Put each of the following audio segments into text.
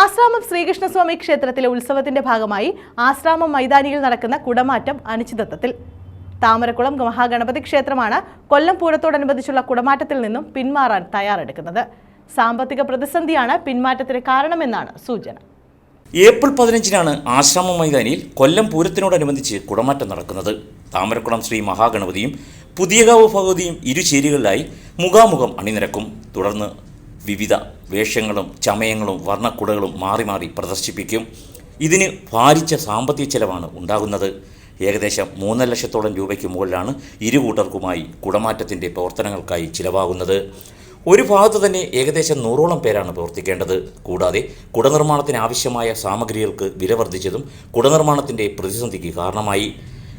ആശ്രാമം ശ്രീകൃഷ്ണസ്വാമി ക്ഷേത്രത്തിലെ ഉത്സവത്തിന്റെ ഭാഗമായി ആശ്രാമം മൈതാനിയിൽ നടക്കുന്ന കുടമാറ്റം അനിശ്ചിതത്വത്തിൽ. താമരക്കുളം മഹാഗണപതി ക്ഷേത്രമാണ് കൊല്ലം പൂരത്തോടനുബന്ധിച്ചുള്ള കുടമാറ്റത്തിൽ നിന്നും പിന്മാറാൻ തയ്യാറെടുക്കുന്നത്. സാമ്പത്തിക പ്രതിസന്ധിയാണ് പിന്മാറ്റത്തിന് കാരണമെന്നാണ് സൂചന. ഏപ്രിൽ പതിനഞ്ചിനാണ് ആശ്രമ മൈതാനിയിൽ കൊല്ലം പൂരത്തിനോടനുബന്ധിച്ച് കുടമാറ്റം നടക്കുന്നത്. താമരക്കുളം ശ്രീ മഹാഗണപതിയും പുതിയകാവ് ഭഗവതിയും ഇരുചേരികളിലായി മുഖാമുഖം അണിനിരക്കും. തുടർന്ന് വിവിധ വേഷങ്ങളും ചമയങ്ങളും വർണക്കുടകളും മാറി മാറി പ്രദർശിപ്പിക്കും. ഇതിന് ഭാരിച്ച സാമ്പത്തിക ചെലവാണ് ഉണ്ടാകുന്നത്. ഏകദേശം മൂന്നര ലക്ഷത്തോളം രൂപയ്ക്ക് മുകളിലാണ് ഇരു കൂട്ടർക്കുമായി കുടമാറ്റത്തിന്റെ പ്രവർത്തനങ്ങൾക്കായി ചിലവാകുന്നത്. ഒരു ഭാഗത്ത് തന്നെ ഏകദേശം നൂറോളം പേരാണ് പ്രവർത്തിക്കേണ്ടത്. കൂടാതെ കുടനിർമ്മാണത്തിന് ആവശ്യമായ സാമഗ്രികൾക്ക് വില വർദ്ധിച്ചതും കുടനിർമ്മാണത്തിന്റെ പ്രതിസന്ധിക്ക് കാരണമായി.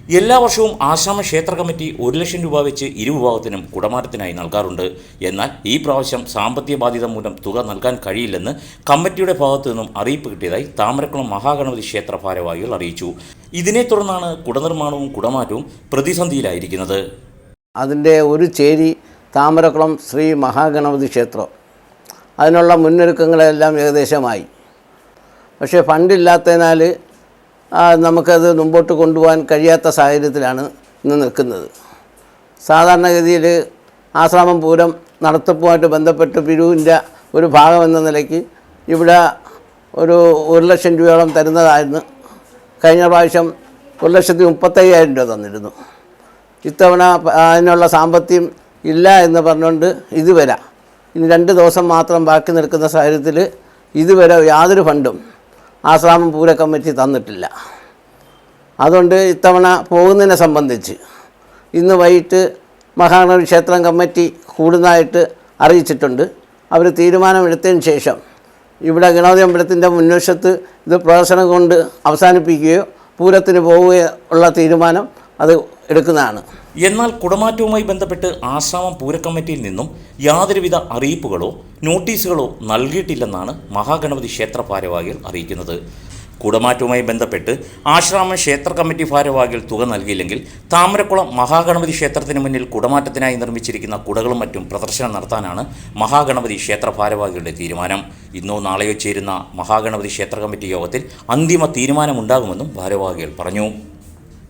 എല്ലാ വർഷവും ആശ്രമ ക്ഷേത്ര കമ്മിറ്റി ഒരു ലക്ഷം രൂപ വെച്ച് ഇരുവിഭാഗത്തിനും കുടമാറ്റത്തിനായി നൽകാറുണ്ട്. എന്നാൽ ഈ പ്രാവശ്യം സാമ്പത്തിക ബാധ്യത മൂലം തുക നൽകാൻ കഴിയില്ലെന്ന് കമ്മിറ്റിയുടെ ഭാഗത്തു നിന്നും അറിയിപ്പ് കിട്ടിയതായി താമരക്കുളം മഹാഗണപതി ക്ഷേത്ര ഭാരവാഹികൾ അറിയിച്ചു. ഇതിനെ തുടർന്നാണ് കുടനിർമ്മാണവും കുടമാറ്റവും പ്രതിസന്ധിയിലായിരിക്കുന്നത്. അതിന്റെ ഒരു ചേരി താമരക്കുളം ശ്രീ മഹാഗണപതി ക്ഷേത്രം. അതിനുള്ള മുന്നൊരുക്കങ്ങളെല്ലാം ഏകദേശമായി. പക്ഷേ ഫണ്ടില്ലാത്തതിനാൽ നമുക്കത് മുമ്പോട്ട് കൊണ്ടുപോകാൻ കഴിയാത്ത സാഹചര്യത്തിലാണ് ഇന്ന് നിൽക്കുന്നത്. സാധാരണഗതിയിൽ ആശ്രാമം പൂരം നടത്തിപ്പുമായിട്ട് ബന്ധപ്പെട്ട് പിരിവിന്റെ ഒരു ഭാഗം എന്ന നിലയ്ക്ക് ഇവിടെ ഒരു ഒരു ലക്ഷം രൂപയോളം തരുന്നതായിരുന്നു. കഴിഞ്ഞ പ്രാവശ്യം ഒരു ലക്ഷത്തി മുപ്പത്തയ്യായിരം രൂപ തന്നിരുന്നു. ഇത്തവണ അതിനുള്ള സാമ്പത്തികം ഇല്ല എന്ന് പറഞ്ഞുകൊണ്ട് ഇതുവരെ ഇനി രണ്ട് ദിവസം മാത്രം ബാക്കി നിൽക്കുന്ന സാഹചര്യത്തിൽ ഇതുവരെ യാതൊരു ഫണ്ടും ആശ്രാമം പൂര കമ്മിറ്റി തന്നിട്ടില്ല. അതുകൊണ്ട് ഇത്തവണ പോകുന്നതിനെ സംബന്ധിച്ച് ഇന്ന് വൈകിട്ട് മഹാഗണപതി ക്ഷേത്രം കമ്മിറ്റി കൂടുന്നതായിട്ട് അറിയിച്ചിട്ടുണ്ട്. അവർ തീരുമാനമെടുത്തതിന് ശേഷം ഇവിടെ ഗണപതി അമ്പലത്തിന്റെ മുൻവശത്ത് ഇത് പ്രദർശനം കൊണ്ട് അവസാനിപ്പിക്കുകയോ പൂരത്തിന് പോവുകയോ ഉള്ള തീരുമാനം അത് എടുക്കുന്നതാണ്. എന്നാൽ കുടമാറ്റവുമായി ബന്ധപ്പെട്ട് ആശ്രാമം പൂരക്കമ്മിറ്റിയിൽ നിന്നും യാതൊരുവിധ അറിയിപ്പുകളോ നോട്ടീസുകളോ നൽകിയിട്ടില്ലെന്നാണ് മഹാഗണപതി ക്ഷേത്ര ഭാരവാഹികൾ അറിയിക്കുന്നത്. കുടമാറ്റവുമായി ബന്ധപ്പെട്ട് ആശ്രാമം ക്ഷേത്ര കമ്മിറ്റി ഭാരവാഹികൾ തുക നൽകിയില്ലെങ്കിൽ താമരക്കുളം മഹാഗണപതി ക്ഷേത്രത്തിന് മുന്നിൽ കുടമാറ്റത്തിനായി നിർമ്മിച്ചിരിക്കുന്ന കുടകളും മറ്റും പ്രദർശനം നടത്താനാണ് മഹാഗണപതി ക്ഷേത്ര ഭാരവാഹികളുടെ തീരുമാനം. ഇന്നോ നാളെയോ ചേരുന്ന മഹാഗണപതി ക്ഷേത്ര കമ്മിറ്റി യോഗത്തിൽ അന്തിമ തീരുമാനമുണ്ടാകുമെന്നും ഭാരവാഹികൾ പറഞ്ഞു.